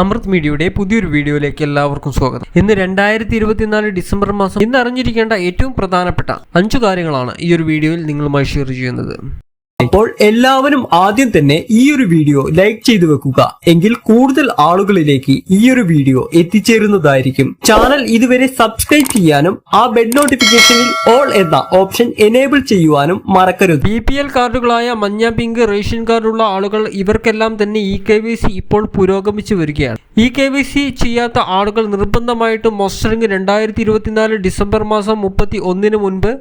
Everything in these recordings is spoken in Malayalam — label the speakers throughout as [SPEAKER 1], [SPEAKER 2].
[SPEAKER 1] അമൃത് മീഡിയയുടെ പുതിയൊരു വീഡിയോയിലേക്ക് എല്ലാവർക്കും സ്വാഗതം ഇന്ന് രണ്ടായിരത്തി ഇരുപത്തിനാല് ഡിസംബർ മാസം ഇന്ന് അറിഞ്ഞിരിക്കേണ്ട ഏറ്റവും പ്രധാനപ്പെട്ട അഞ്ചു കാര്യങ്ങളാണ് ഈ ഒരു വീഡിയോയിൽ നിങ്ങളുമായി ഷെയർ ചെയ്യുന്നത്
[SPEAKER 2] അപ്പോൾ എല്ലാവരും ആദ്യം തന്നെ ഈ ഒരു വീഡിയോ ലൈക്ക് ചെയ്തു വെക്കുക എങ്കിൽ കൂടുതൽ ആളുകളിലേക്ക് ഈ ഒരു വീഡിയോ എത്തിച്ചേരുന്നതായിരിക്കും ചാനൽ ഇതുവരെ സബ്സ്ക്രൈബ് ചെയ്യാനും ആ ബെഡ് നോട്ടിഫിക്കേഷനിൽ ഓൾ എന്ന ഓപ്ഷൻ എനേബിൾ ചെയ്യുവാനും മറക്കരുത്
[SPEAKER 1] ബി പി എൽ കാർഡുകളായ മഞ്ഞ പിങ്ക് റേഷൻ കാർഡുള്ള ആളുകൾ ഇവർക്കെല്ലാം തന്നെ ഇ കെ വി സി ഇപ്പോൾ പുരോഗമിച്ചു വരികയാണ് ഇ കെ വി സി ചെയ്യാത്ത ആളുകൾ നിർബന്ധമായിട്ടും മൊസ്റ്ററിംഗ് രണ്ടായിരത്തി ഇരുപത്തിനാല് ഡിസംബർ മാസം മുപ്പത്തി ഒന്നിന് മുൻപ്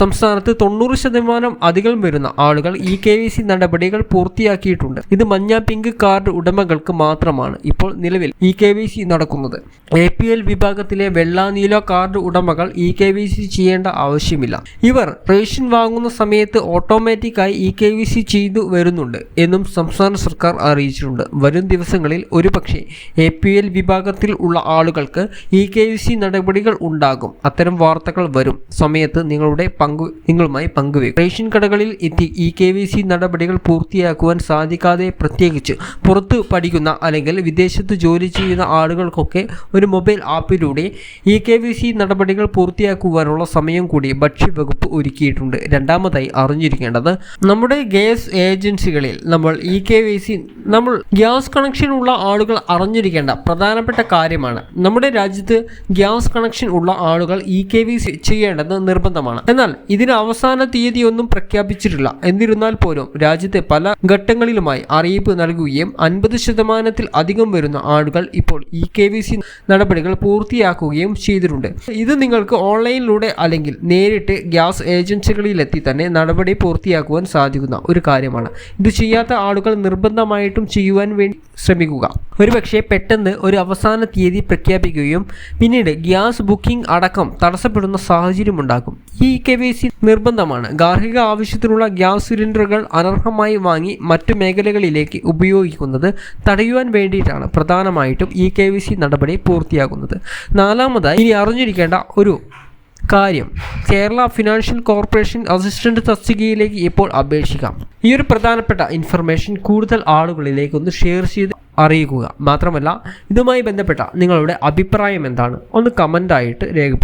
[SPEAKER 1] സംസ്ഥാനത്ത് തൊണ്ണൂറ് ശതമാനം അധികം വരുന്ന ആളുകൾ ഇ കെ വി സി നടപടികൾ പൂർത്തിയാക്കിയിട്ടുണ്ട് ഇത് മഞ്ഞ പിങ്ക് കാർഡ് ഉടമകൾക്ക് മാത്രമാണ് ഇപ്പോൾ നിലവിൽ ഇ കെ വി സി നടക്കുന്നത് എ പി എൽ വിഭാഗത്തിലെ വെള്ള നീല കാർഡ് ഉടമകൾ ഇ കെ വി സി ചെയ്യേണ്ട ആവശ്യമില്ല ഇവർ റേഷൻ വാങ്ങുന്ന സമയത്ത് ഓട്ടോമാറ്റിക്കായി ഇ കെ വി സി ചെയ്തു വരുന്നുണ്ട് എന്നും സംസ്ഥാന സർക്കാർ അറിയിച്ചിട്ടുണ്ട് വരും ദിവസങ്ങളിൽ ഒരുപക്ഷെ എ പി എൽ വിഭാഗത്തിൽ ഉള്ള ആളുകൾക്ക് ഇ കെ വി സി നടപടികൾ ഉണ്ടാകും അത്തരം വാർത്തകൾ വരും സമയത്ത് നിങ്ങളുടെ പങ്കു നിങ്ങളുമായി പങ്കുവയ്ക്കും റേഷൻ കടകളിൽ എത്തി ഇ കെ വി സി നടപടികൾ പൂർത്തിയാക്കുവാൻ സാധിക്കാതെ പ്രത്യേകിച്ച് പുറത്ത് പഠിക്കുന്ന അല്ലെങ്കിൽ വിദേശത്ത് ജോലി ചെയ്യുന്ന ആളുകൾക്കൊക്കെ ഒരു മൊബൈൽ ആപ്പിലൂടെ ഇ കെ വി സി നടപടികൾ പൂർത്തിയാക്കുവാനുള്ള സമയം കൂടി ഭക്ഷ്യവകുപ്പ് ഒരുക്കിയിട്ടുണ്ട് രണ്ടാമതായി അറിഞ്ഞിരിക്കേണ്ടത് നമ്മുടെ ഗ്യാസ് ഏജൻസികളിൽ നമ്മൾ ഇ കെ വി സി നമ്മൾ ഗ്യാസ് കണക്ഷൻ ഉള്ള ആളുകൾ അറിഞ്ഞിരിക്കേണ്ട പ്രധാനപ്പെട്ട കാര്യമാണ് നമ്മുടെ രാജ്യത്ത് ഗ്യാസ് കണക്ഷൻ ഉള്ള ആളുകൾ ഇ കെ വി ചെയ്യേണ്ടത് നിർബന്ധമാണ് എന്നാൽ ഇതിന് അവസാന ഒന്നും പ്രഖ്യാപിച്ചിട്ടില്ല എന്നിരുന്നാൽ പോലും രാജ്യത്തെ പല ഘട്ടങ്ങളിലുമായി അറിയിപ്പ് നൽകുകയും അൻപത് ശതമാനത്തിൽ അധികം വരുന്ന ആളുകൾ ഇപ്പോൾ ഇ കെ വി സി നടപടികൾ പൂർത്തിയാക്കുകയും ചെയ്തിട്ടുണ്ട് ഇത് നിങ്ങൾക്ക് ഓൺലൈനിലൂടെ അല്ലെങ്കിൽ നേരിട്ട് ഗ്യാസ് ഏജൻസികളിലെത്തി തന്നെ നടപടി പൂർത്തിയാക്കുവാൻ സാധിക്കുന്ന ഒരു കാര്യമാണ് ഇത് ചെയ്യാത്ത ആളുകൾ നിർബന്ധമായിട്ട് തീർച്ചയായിട്ടും ചെയ്യുവാൻ വേണ്ടി ശ്രമിക്കുക ഒരുപക്ഷെ പെട്ടെന്ന് ഒരു അവസാന തീയതി പ്രഖ്യാപിക്കുകയും പിന്നീട് ഗ്യാസ് ബുക്കിംഗ് അടക്കം തടസ്സപ്പെടുന്ന സാഹചര്യമുണ്ടാകും ഈ കെ വി സി നിർബന്ധമാണ് ഗാർഹിക ആവശ്യത്തിനുള്ള ഗ്യാസ് സിലിണ്ടറുകൾ അനർഹമായി വാങ്ങി മറ്റു മേഖലകളിലേക്ക് ഉപയോഗിക്കുന്നത് തടയുവാൻ വേണ്ടിയിട്ടാണ് പ്രധാനമായിട്ടും ഇ കെ വി സി നടപടി പൂർത്തിയാക്കുന്നത് നാലാമതായി ഇനി അറിഞ്ഞിരിക്കേണ്ട ഒരു കാര്യം കേരള ഫിനാൻഷ്യൽ കോർപ്പറേഷൻ അസിസ്റ്റന്റ് തസ്തികയിലേക്ക് ഇപ്പോൾ അപേക്ഷിക്കാം ഈ ഒരു പ്രധാനപ്പെട്ട ഇൻഫർമേഷൻ കൂടുതൽ ആളുകളിലേക്ക് ഒന്ന് ഷെയർ ചെയ്ത് അറിയിക്കുക മാത്രമല്ല ഇതുമായി ബന്ധപ്പെട്ട നിങ്ങളുടെ അഭിപ്രായം എന്താണ് ഒന്ന് കമൻ്റായിട്ട് രേഖപ്പെടുത്തുക